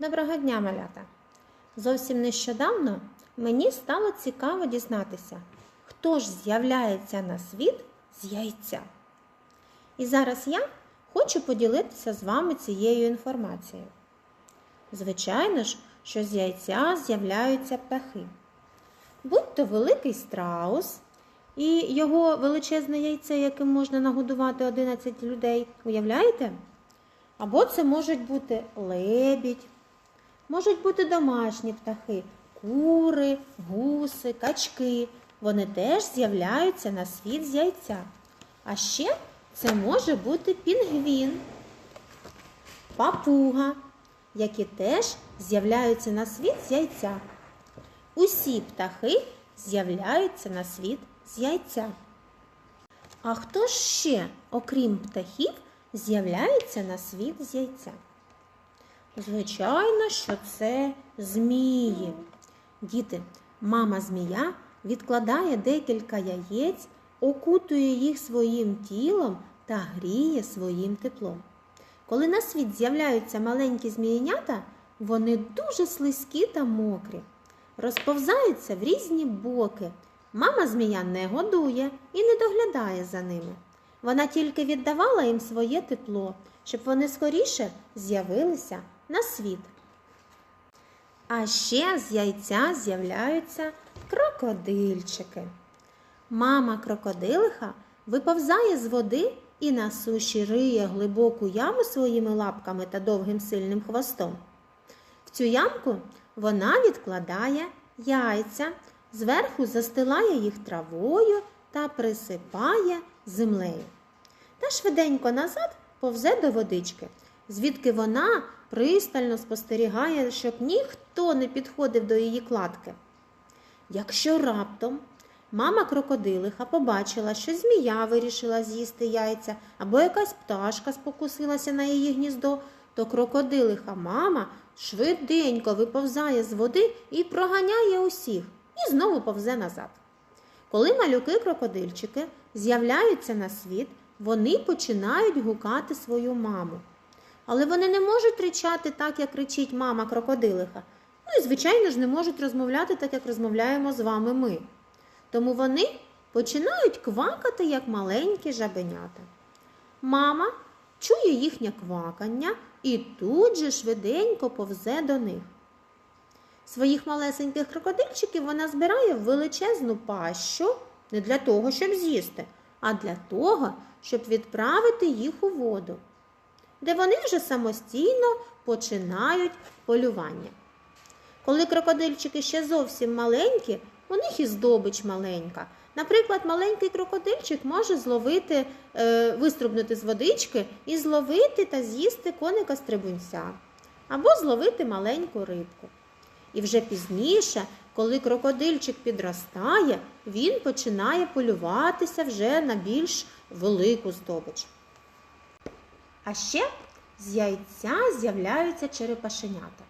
Доброго дня, малята! Зовсім нещодавно мені стало цікаво дізнатися, хто ж з'являється на світ з яйця. І зараз я хочу поділитися з вами цією інформацією. Звичайно ж, що з яйця з'являються птахи. Будь то великий страус і його величезне яйце, яким можна нагодувати 11 людей. Уявляєте? Або це можуть бути лебідь, можуть бути домашні птахи, кури, гуси, качки. Вони теж з'являються на світ з яйця. А ще це може бути пінгвін, папуга, які теж з'являються на світ з яйця. Усі птахи з'являються на світ з яйця. А хто ж ще, окрім птахів, з'являється на світ з яйця? Звичайно, що це змії. Діти, мама змія відкладає декілька яєць, окутує їх своїм тілом та гріє своїм теплом. Коли на світ з'являються маленькі змієнята, вони дуже слизькі та мокрі, розповзаються в різні боки. Мама змія не годує і не доглядає за ними. Вона тільки віддавала їм своє тепло, щоб вони скоріше з'явилися на світ. А ще з яйця з'являються крокодильчики. Мама крокодилиха виповзає з води і на суші риє глибоку яму своїми лапками та довгим сильним хвостом. В цю ямку вона відкладає яйця, зверху застилає їх травою та присипає землею. Та швиденько назад повзе до водички, звідки вона пристально спостерігає, щоб ніхто не підходив до її кладки. Якщо раптом мама крокодилиха побачила, що змія вирішила з'їсти яйця або якась пташка спокусилася на її гніздо, то крокодилиха мама швиденько виповзає з води і проганяє усіх, і знову повзе назад. Коли малюки-крокодильчики з'являються на світ, вони починають гукати свою маму. Але вони не можуть кричати так, як кричить мама крокодилиха. Ну і, звичайно ж, не можуть розмовляти так, як розмовляємо з вами ми. Тому вони починають квакати, як маленькі жабенята. Мама чує їхнє квакання і тут же швиденько повзе до них. Своїх малесеньких крокодильчиків вона збирає в величезну пащу не для того, щоб з'їсти, а для того, щоб відправити їх у воду, де вони вже самостійно починають полювання. Коли крокодильчики ще зовсім маленькі, у них і здобич маленька. Наприклад, маленький крокодильчик може зловити, е, виструбнути з водички і зловити та з'їсти коника стрибунця, або зловити маленьку рибку. І вже пізніше, коли крокодильчик підростає, він починає полюватися вже на більш велику здобич. А ще з яйця з'являються черепашенята.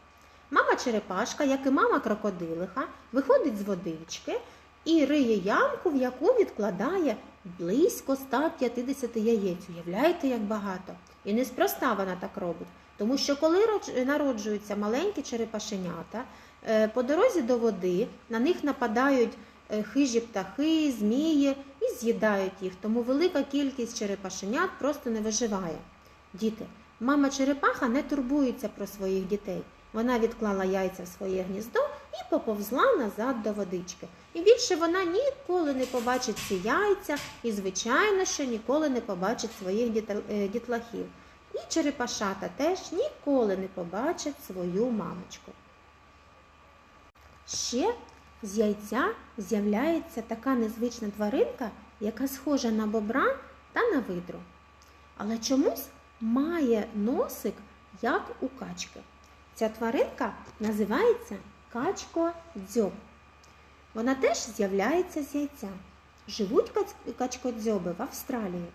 Мама черепашка, як і мама крокодилиха, виходить з водички і риє ямку, в яку відкладає близько 150 яєць. Уявляєте, як багато? І неспроста вона так робить. Тому що коли народжуються маленькі черепашенята, е, по дорозі до води на них нападають е, хижі птахи, змії і з'їдають їх. Тому велика кількість черепашенят просто не виживає. Діти, мама черепаха не турбується про своїх дітей. Вона відклала яйця в своє гніздо і поповзла назад до водички. І більше вона ніколи не побачить ці яйця і, звичайно, що ніколи не побачить своїх е, дітлахів. І черепашата теж ніколи не побачать свою мамочку. Ще з яйця з'являється така незвична тваринка, яка схожа на бобра та на видру. Але чомусь має носик, як у качки. Ця тваринка називається качкодзьоб. Вона теж з'являється з яйця. Живуть качкодзьоби в Австралії.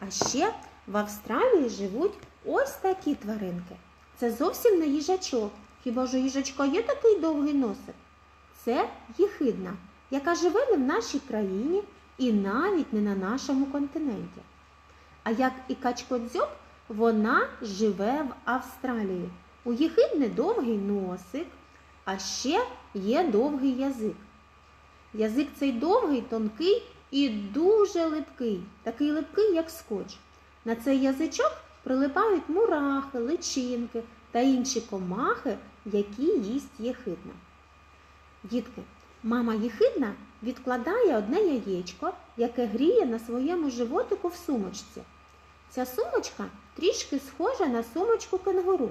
А ще в Австралії живуть ось такі тваринки. Це зовсім не їжачок. Хіба ж у їжачка є такий довгий носик? Це їхидна, яка живе не в нашій країні і навіть не на нашому континенті. А як і качкодзьоб, вона живе в Австралії. У єхидни довгий носик, а ще є довгий язик. Язик цей довгий, тонкий і дуже липкий, такий липкий, як скотч. На цей язичок прилипають мурахи, личинки та інші комахи, які їсть єхидна. Дітки, мама єхидна відкладає одне яєчко, яке гріє на своєму животику в сумочці. Ця сумочка трішки схожа на сумочку кенгуру.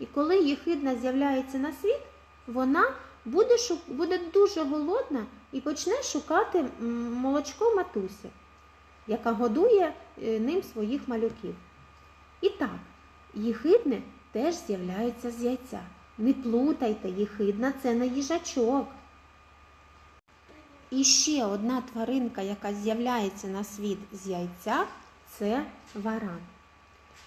І коли єхидна з'являється на світ, вона буде, буде дуже голодна і почне шукати молочко матусі, яка годує е, ним своїх малюків. І так, єхидни теж з'являються з яйця. Не плутайте, єхидна це не їжачок. І ще одна тваринка, яка з'являється на світ з яйця, це варан.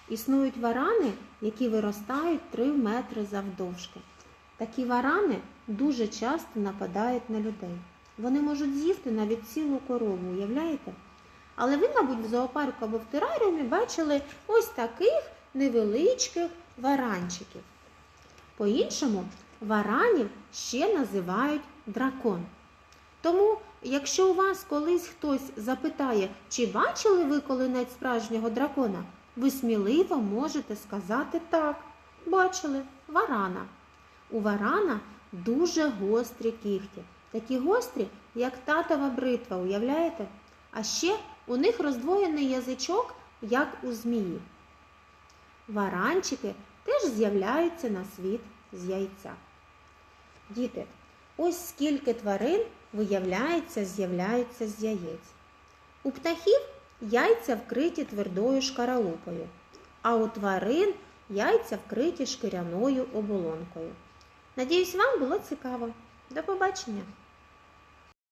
Існують варани, які виростають 3 метри завдовжки. Такі варани дуже часто нападають на людей. Вони можуть з'їсти навіть цілу корову, уявляєте? Але ви, мабуть, в зоопарку або в тераріумі бачили ось таких невеличких варанчиків. По-іншому, варанів ще називають дракон. Тому, якщо у вас колись хтось запитає, чи бачили ви коли-небудь справжнього дракона, ви сміливо можете сказати так. Бачили варана. У варана дуже гострі кігті. Такі гострі, як татова бритва, уявляєте? А ще у них роздвоєний язичок, як у змії. Варанчики теж з'являються на світ з яйця. Діти, ось скільки тварин виявляється, з'являються з яєць. У птахів яйця вкриті твердою шкаралупою, а у тварин яйця вкриті шкіряною оболонкою. Надіюсь, вам було цікаво. До побачення!